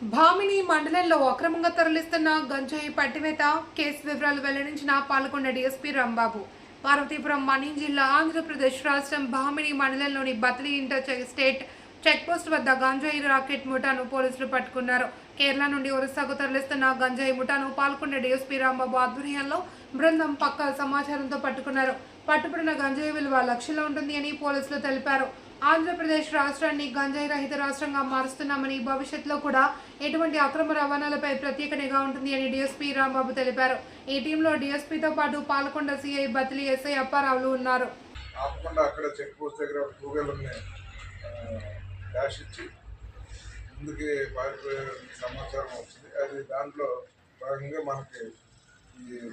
భామిని మండలంలో అక్రమంగా తరలిస్తున్న గంజాయి పట్టివేత కేసు వివరాలు వెల్లడించిన పాల్గొండ డీఎస్పీ రాంబాబు. పార్వతీపురం మణి జిల్లా ఆంధ్రప్రదేశ్ రాష్ట్రం భామిని మండలంలోని Batli inter check state checkpost వద్ద గంజాయి రాకెట్ ముఠాను పోలీసులు పట్టుకున్నారు. కేరళ నుండి ఒరిస్సాకు తరలిస్తున్న గంజాయి ముఠాను పాల్గొండ డీఎస్పీ రాంబాబు ఆధ్వర్యంలో బృందం పక్క సమాచారంతో పట్టుకున్నారు. పట్టుబడిన గంజాయి విలువ లక్షల్లో ఉంటుంది అని పోలీసులు తెలిపారు. ఆంధ్రప్రదేశ్ రాష్ట్రాన్ని గంజాయి రహిత రాష్ట్రంగా మారుస్తున్నామని భవిష్యత్తులో కూడా ఎటువంటి అక్రమ రవాణాలపై ప్రత్యేక నిఘా ఉంటుంది అని డీఎస్పీ రాంబాబు తెలిపారు. ఈ టీంలో డీఎస్పీతో పాటు పాల్కొండ సిఐ బత్లీ ఎస్ఐ అప్పారావులు ఉన్నారు. అక్కడ చెక్ పోస్ట్ దగ్గర డాష్ ఇచ్చి ముందుకి పారిపోయే సమాచారం వచ్చింది. అది దాంట్లో భాగంగా మనకి ఈ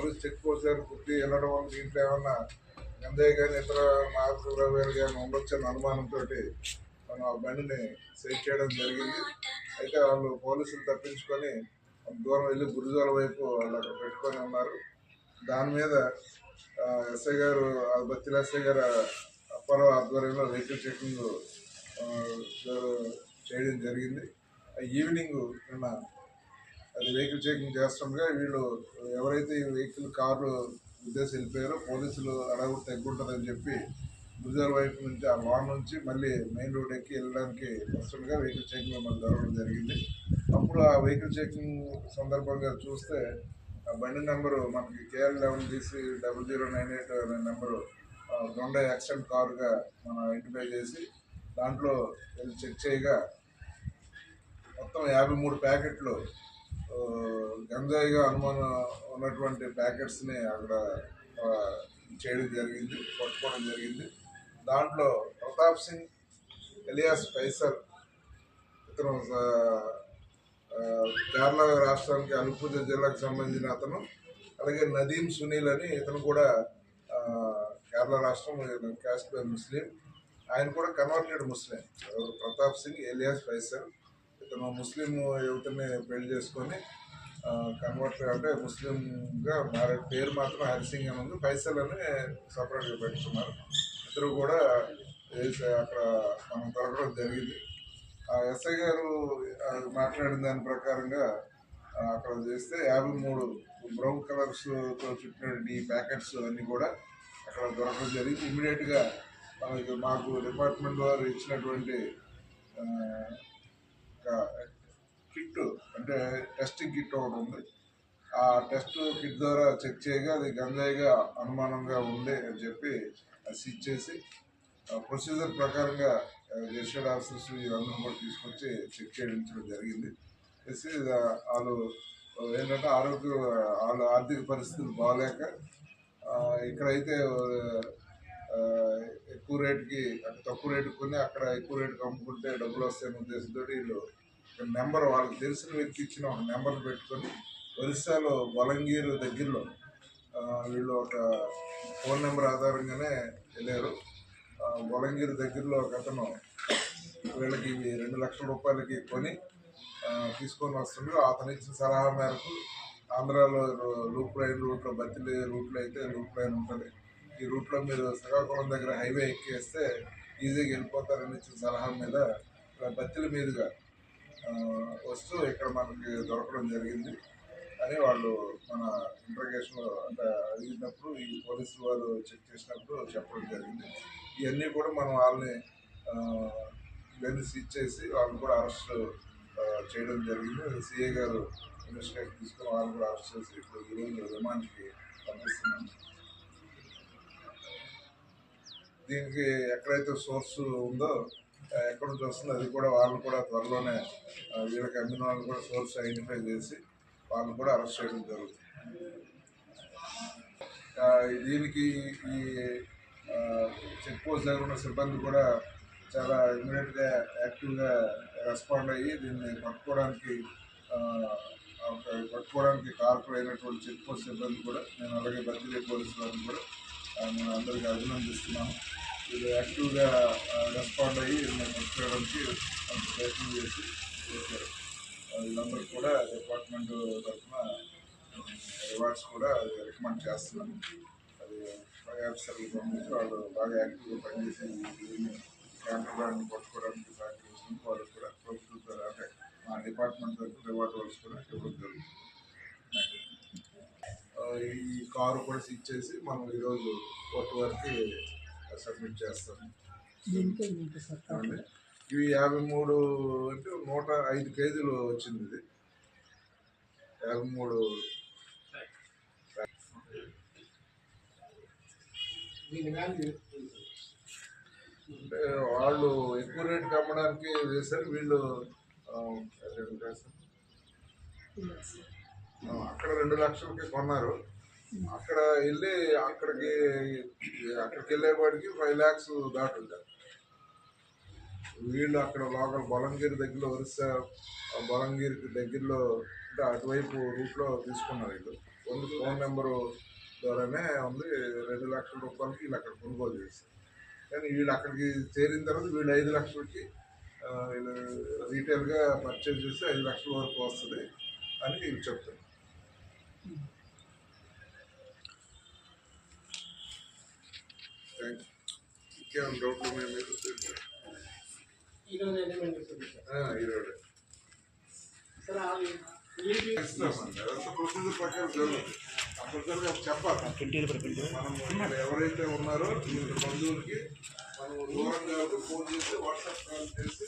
పోలీస్ చెక్ పోస్ట్ దగ్గర గుర్తి వెళ్ళడం వల్ల దీంట్లో ఏమన్నా గంజాయి కానీ ఇతర మాదక ద్రవ్యాలు కానీ ఉండొచ్చని అనుమానంతో మనం ఆ బండిని సెట్ చేయడం జరిగింది. అయితే వాళ్ళు పోలీసులు తప్పించుకొని దూరం వెళ్ళి గురుజాల వైపు వాళ్ళు అక్కడ పెట్టుకొని ఉన్నారు. దాని మీద ఎస్ఐ గారు ఆ బత్తిల ఎస్ఐ గారు అప్పారావు ఆధ్వర్యంలో వెహికల్ చెకింగ్ చేయడం జరిగింది. ఆ ఈవినింగ్ నిన్న అది వెహికల్ చెకింగ్ చేస్తుండగా వీళ్ళు ఎవరైతే ఈ వెహికల్ కారు ఉద్దేశం వెళ్ళిపోయారో పోలీసులు అడవుడు తగ్గుంటుందని చెప్పి గుజరాల్ వైపు నుంచి ఆ లాన్ నుంచి మళ్ళీ మెయిన్ రోడ్ ఎక్కి వెళ్ళడానికి వస్తుండగా వెహికల్ చెకింగ్ మనం జరగడం జరిగింది. అప్పుడు ఆ వెహికల్ చెకింగ్ సందర్భంగా చూస్తే ఆ బండి నెంబరు మనకి KL eleven BC double zero nine eight అనే నెంబరు దొండ యాక్సిడెంట్ కారుగా మనం ఐడెంటిఫై చేసి దాంట్లో వెళ్ళి చెక్ చేయగా మొత్తం యాభై మూడు ప్యాకెట్లు గంజాయిగా అనుమానం ఉన్నటువంటి ప్యాకెట్స్ని అక్కడ చేయడం జరిగింది పట్టుకోవడం జరిగింది. దాంట్లో ప్రతాప్ సింగ్ ఎలియాస్ ఫైసల్ ఇతను కేరళ రాష్ట్రానికి అనుపూజ జిల్లాకు సంబంధించిన అతను అలాగే నదీం సునీల్ అని ఇతను కూడా కేరళ రాష్ట్రం క్యాస్ట్ ముస్లిం. ఆయన కూడా converted Muslim. Pratap Singh alias Faisal తను ముస్లిం యువతని పెళ్ళి చేసుకొని కన్వర్ట్ అంటే ముస్లింగా మారే పేరు మాత్రం హరిసింగ్ అని ఉంది. ఫైసల్ అని సపరేట్గా పెట్టుకున్నారు. ఇద్దరు కూడా వేసి అక్కడ మనం దొరకడం జరిగింది. ఆ ఎస్ఐ గారు ఆ, మాట్లాడిన దాని ప్రకారంగా అక్కడ చేస్తే యాభై మూడు బ్రౌన్ కలర్స్తో చుట్టినటువంటి ప్యాకెట్స్ అన్నీ కూడా అక్కడ దొరకడం జరిగింది. ఇమీడియట్గా మనకి మాకు డిపార్ట్మెంట్ వారు ఇచ్చినటువంటి కిట్ అంటే టెస్టింగ్ కిట్ ఒకటి ఉంది. ఆ టెస్ట్ కిట్ ద్వారా చెక్ చేయగా అది గంజాయిగా అనుమానంగా ఉంది అని చెప్పి అది సీజ్ చేసి ప్రొసీజర్ ప్రకారంగా రిజిస్టర్డ్ ఆఫీసర్స్ ఇవన్నీ కూడా తీసుకొచ్చి చెక్ చేయించడం జరిగింది. చేసి వాళ్ళు ఏంటంటే ఆరోగ్య వాళ్ళ ఆర్థిక పరిస్థితులు బాగాలేక ఇక్కడైతే ఎక్కువ రేటుకి అంటే తక్కువ రేటుకి కొని అక్కడ ఎక్కువ రేటుకి అమ్ముకుంటే డబ్బులు వస్తాయనే ఉద్దేశంతో వీళ్ళు నెంబర్ వాళ్ళకి తెలిసిన వ్యక్తి ఇచ్చిన ఒక నెంబర్ పెట్టుకొని ఒరిస్సాలో బలంగీర్ దగ్గరలో వీళ్ళు ఒక ఫోన్ నెంబర్ ఆధారంగానే వెళ్ళారు. బలంగీర్ దగ్గరలో ఒక అతను వీళ్ళకి రెండు లక్షల రూపాయలకి కొని తీసుకొని వస్తుండ్రు అతను ఇచ్చిన సలహా మేరకు ఆంధ్రాలో లూప్ లైన్ రూట్లో బతిలే రూట్లో అయితే లూప్ లైన్ ఉంటుంది. ఈ రూట్లో మీరు శ్రీకాకుళం దగ్గర హైవే ఎక్కేస్తే ఈజీగా వెళ్ళిపోతారని ఇచ్చిన సలహా మీద బత్తిల మీదుగా వస్తూ ఇక్కడ మనకి దొరకడం జరిగింది. అని వాళ్ళు మన ఇంట్రగేషన్లో అంటే అడిగినప్పుడు ఈ పోలీసులు వాళ్ళు చెక్ చేసినప్పుడు చెప్పడం జరిగింది. ఇవన్నీ కూడా మనం వాళ్ళని ఇవన్నీ సీజ్ చేసి వాళ్ళని కూడా అరెస్ట్ చేయడం జరిగింది. సిఏ గారు ఇన్వెస్టిగేషన్ తీసుకుని వాళ్ళని కూడా అరెస్ట్ చేసి ఇప్పుడు ఈరోజు రిమాండ్కి పంపిస్తున్నాం. దీనికి ఎక్కడైతే సోర్స్ ఉందో ఎక్కడ నుంచి వస్తుందో అది కూడా వాళ్ళు కూడా త్వరలోనే వీళ్ళకి అమ్మిన వాళ్ళు కూడా సోర్స్ ఐడెంటిఫై చేసి వాళ్ళు కూడా అరెస్ట్ చేయడం జరుగుతుంది. దీనికి ఈ చెక్ పోస్ట్ దగ్గర ఉన్న సిబ్బంది కూడా చాలా ఇమీడియట్గా యాక్టివ్గా రెస్పాండ్ అయ్యి దీన్ని పట్టుకోవడానికి పట్టుకోవడానికి కార్పొరేట్ అయినటువంటి చెక్ పోస్ట్ సిబ్బంది కూడా నేను అలాగే బదిలీ పోలీసు వారిని కూడా మేము అందరికీ అభినందిస్తున్నాను. వీళ్ళు యాక్టివ్గా రెస్పాండ్ అయ్యి నేను పట్టుకోవడానికి కొంత ప్రయత్నం చేసి చేశారు. వీళ్ళందరూ కూడా డిపార్ట్మెంట్ తరఫున రివార్డ్స్ కూడా రికమెండ్ చేస్తున్నాను అది పై ఆఫీసర్లు పంపించి వాళ్ళు బాగా యాక్టివ్గా పనిచేసి దీన్ని క్యాంటర్ పట్టుకోవడానికి సహకరించినందుకు వాళ్ళకి కూడా ప్రభుత్వం అంటే మా డిపార్ట్మెంట్ తరఫున రివార్డ్ వర్క్స్ కూడా ఇవ్వడం జరుగుతుంది. ఈ కారు కూడా ఇచ్చేసి మనం ఈరోజు కోర్టు వరకు సబ్మిట్ ఏమండి? ఇవి యాభై మూడు అంటే నూట ఐదు కేజీలు వచ్చింది ఇది. యాభై మూడు. అంటే వాళ్ళు ఎక్కువ రేటుకి అమ్మడానికి వేశారు వీళ్ళు అక్కడ రెండు లక్షలకి కొన్నారు. అక్కడ వెళ్ళి అక్కడికి అక్కడికి వెళ్ళేవాడికి ఫైవ్ ల్యాక్స్ దాటుంటారు. వీళ్ళు అక్కడ లోకల్ బలంగీర్ దగ్గరలో ఒరిస్సా ఆ దగ్గరలో అంటే అటువైపు రూట్లో తీసుకున్నారు వీళ్ళు. ఓన్లీ ఫోన్ నెంబరు ద్వారానే ఉంది. రెండు లక్షల రూపాయలకి వీళ్ళు అక్కడ కొనుగోలు చేశారు. కానీ వీళ్ళు అక్కడికి చేరిన తర్వాత వీళ్ళు ఐదు లక్షలకి వీళ్ళు రీటైల్గా పర్చేజ్ చేస్తే ఐదు లక్షల వరకు వస్తుంది అని వీళ్ళు చెప్తున్నారు. ఇంకేమైనా డౌట్లు ఉన్నాయా మీరు ఈరోజు ఆ, ఆ ప్రొసీజర్ ప్రకారం జరుగుతుంది కంపల్సరీగా చెప్పాలి. మనం ఎవరైతే ఉన్నారో బంధువులకి మనం దూరంగా ఫోన్ చేసి వాట్సాప్ కాల్ చేసి